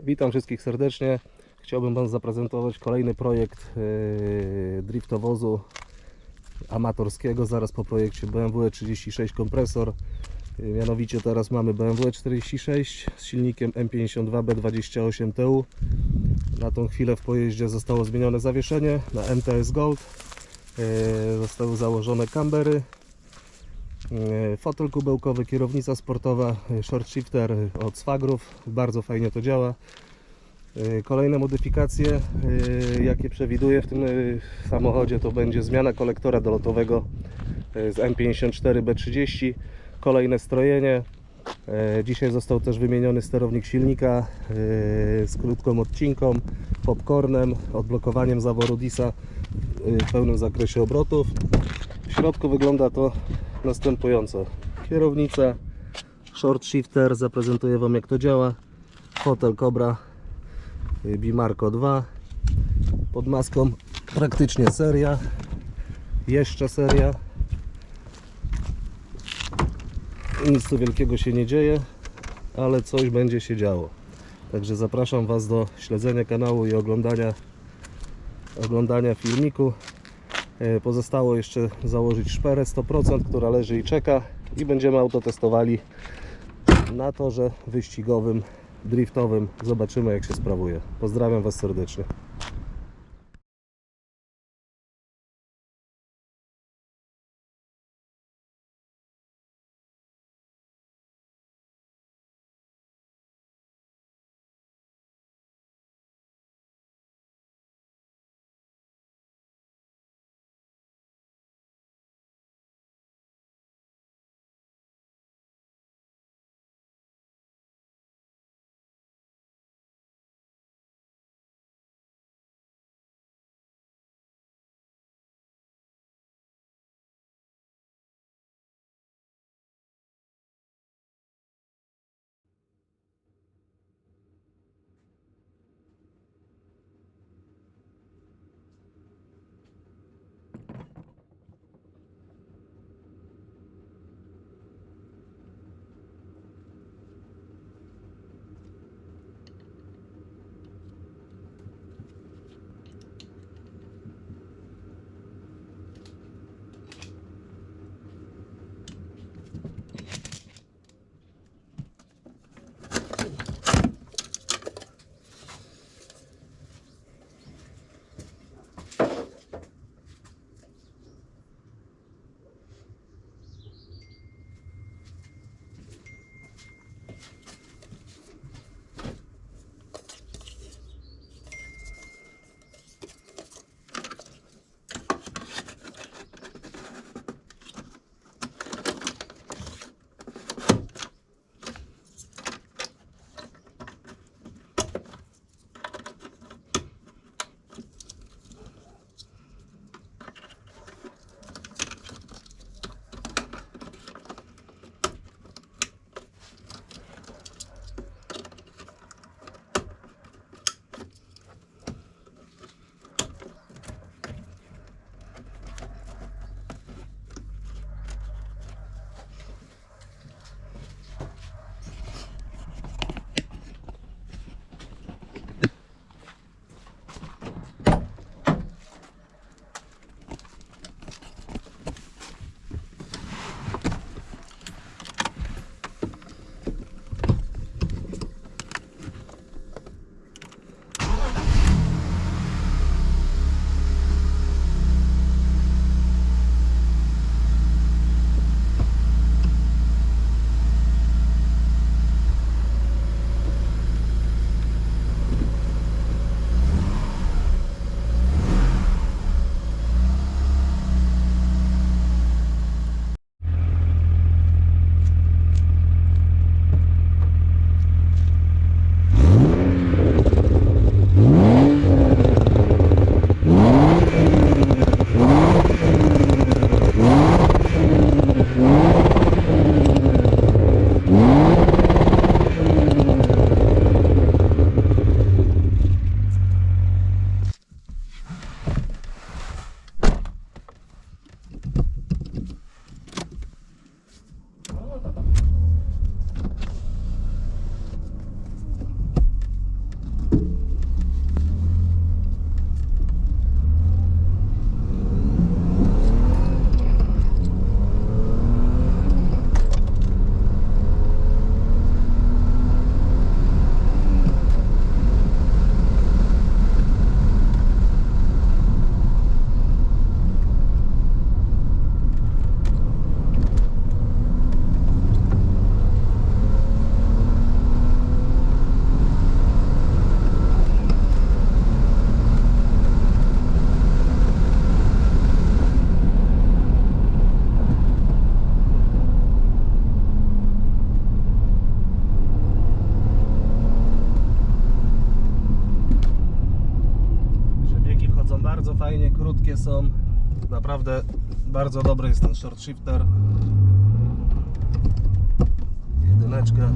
Witam wszystkich serdecznie. Chciałbym Wam zaprezentować kolejny projekt yy, driftowozu amatorskiego, zaraz po projekcie BMW 36 kompresor. Yy, Mianowicie teraz mamy BMW 46 z silnikiem M52B28 TU. Na tą chwilę w pojeździe zostało zmienione zawieszenie na MTS Gold. Yy, Zostały założone kambery, E, Fotel kubełkowy, kierownica sportowa, e, short shifter od Swagrów, bardzo fajnie to działa. E, Kolejne modyfikacje, e, jakie przewiduję w tym e, samochodzie, to będzie zmiana kolektora dolotowego e, z M54B30, kolejne strojenie. E, Dzisiaj został też wymieniony sterownik silnika e, z krótką odcinką, popcornem, odblokowaniem zaworu DISA e, w pełnym zakresie obrotów. W środku wygląda to następująco. Kierownica, short shifter, zaprezentuję Wam jak to działa. Fotel Cobra y, Bimarco 2. Pod maską praktycznie seria. Jeszcze seria. Nic tu wielkiego się nie dzieje, ale coś będzie się działo. Także zapraszam Was do śledzenia kanału i oglądania, oglądania filmiku. E, Pozostało jeszcze założyć szperę 100%, która leży i czeka i będziemy auto testowali na torze wyścigowym, driftowym. Zobaczymy jak się sprawuje. Pozdrawiam Was serdecznie. Miękkie są. Naprawdę bardzo dobry jest ten short shifter. Jedyneczka.